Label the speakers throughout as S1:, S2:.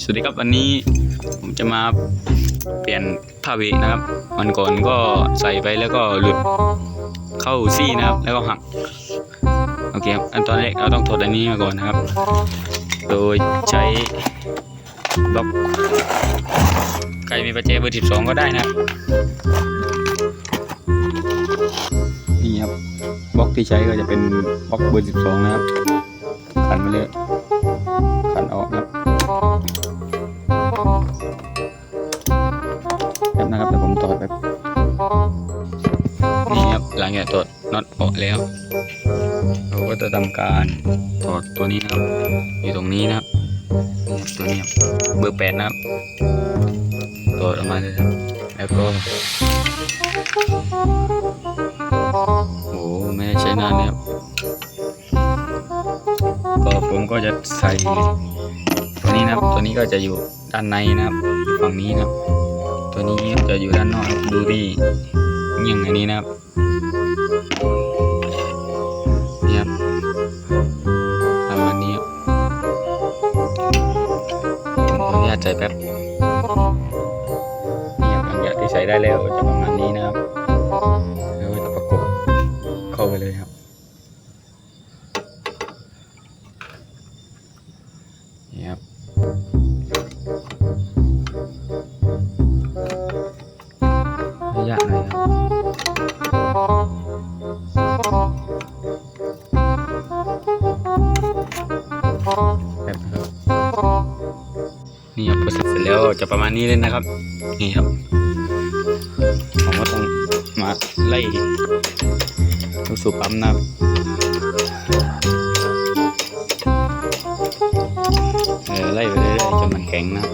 S1: สวัสดีครับวันนี้ผมจะมาเปลี่ยนผ้าเวนะครับ วันก่อนก็ใส่ไปแล้วก็หลุดเข้าซี่นะครับ แล้วก็หักโอเคครับอันตอนแรกเราต้องถอดอันนี้มาก่อนนะครับ โดยใช้บล็อกใครมีประแจเบอร์สิบสองก็ได้นะนี่ครับบล็อกที่ใช้ก็จะเป็นบล็อกเบอร์สิบสองนะครับขันไปเลยขันออก นะครับแป๊บนะครับแต่ผมถอดแบบนี่ครับหลังจากถอดน็อตออกแล้ว เราก็จะทำการถอดตัวนี้นะครับ อยู่ตรงนี้นะครับตัวนี้ครับเบอร์แปดนะครับถอดออกมาเลยครับแล้วก็โอ้ไม่ได้ใช้นานเลยครับก็ผมก็จะใส่ตัวนี้นะครับตัวนี้ก็จะอยู่ ด้านในนะครับฝั่งนี้นะครับ ตัวนี้จะอยู่ด้านนอกดูที่เงี่งอันนี้นะครับนี่ครับประมาณนี้ผมขออนุญาตใส่แป๊บนี่ครับหลังจากที่ใส่ได้แล้วจะประมาณนี้นะครับแล้วจะประกบเข้าไปเลยครับ แบบนี่ครับพอเสร็จเสร็จแล้วจะประมาณนี้เลยนะครับ นี่ครับผมก็ต้องมาไล่ลูกสูบปั๊มนะครับเออไล่ไปเรื่อยๆจนมันแข็งนะ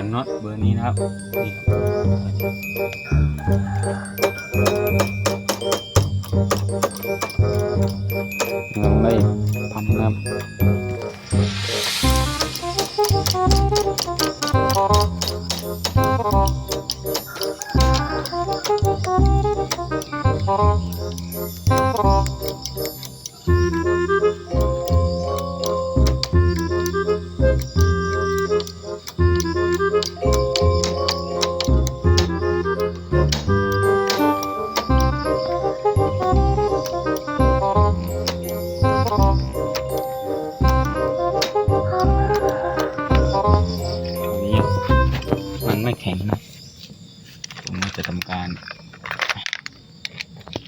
S1: าลืมขันน็อตเบอร์นี้นะครับนี่ครับลองไล่พันนะครับตัว ทำการ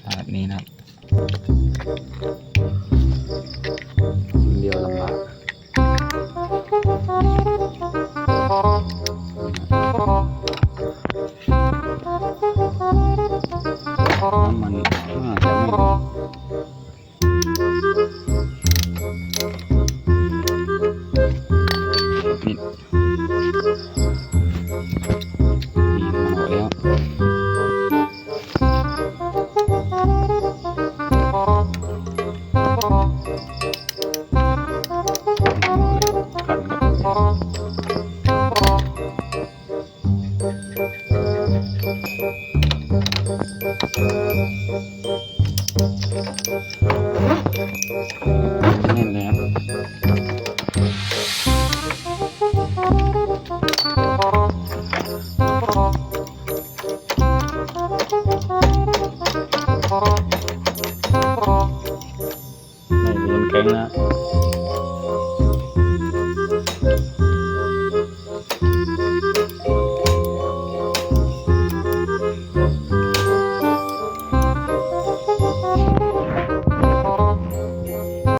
S1: แบบนี้นะครับคนเดียวลำบากน้ำมันน่าจะไม่นิด แน่นเลย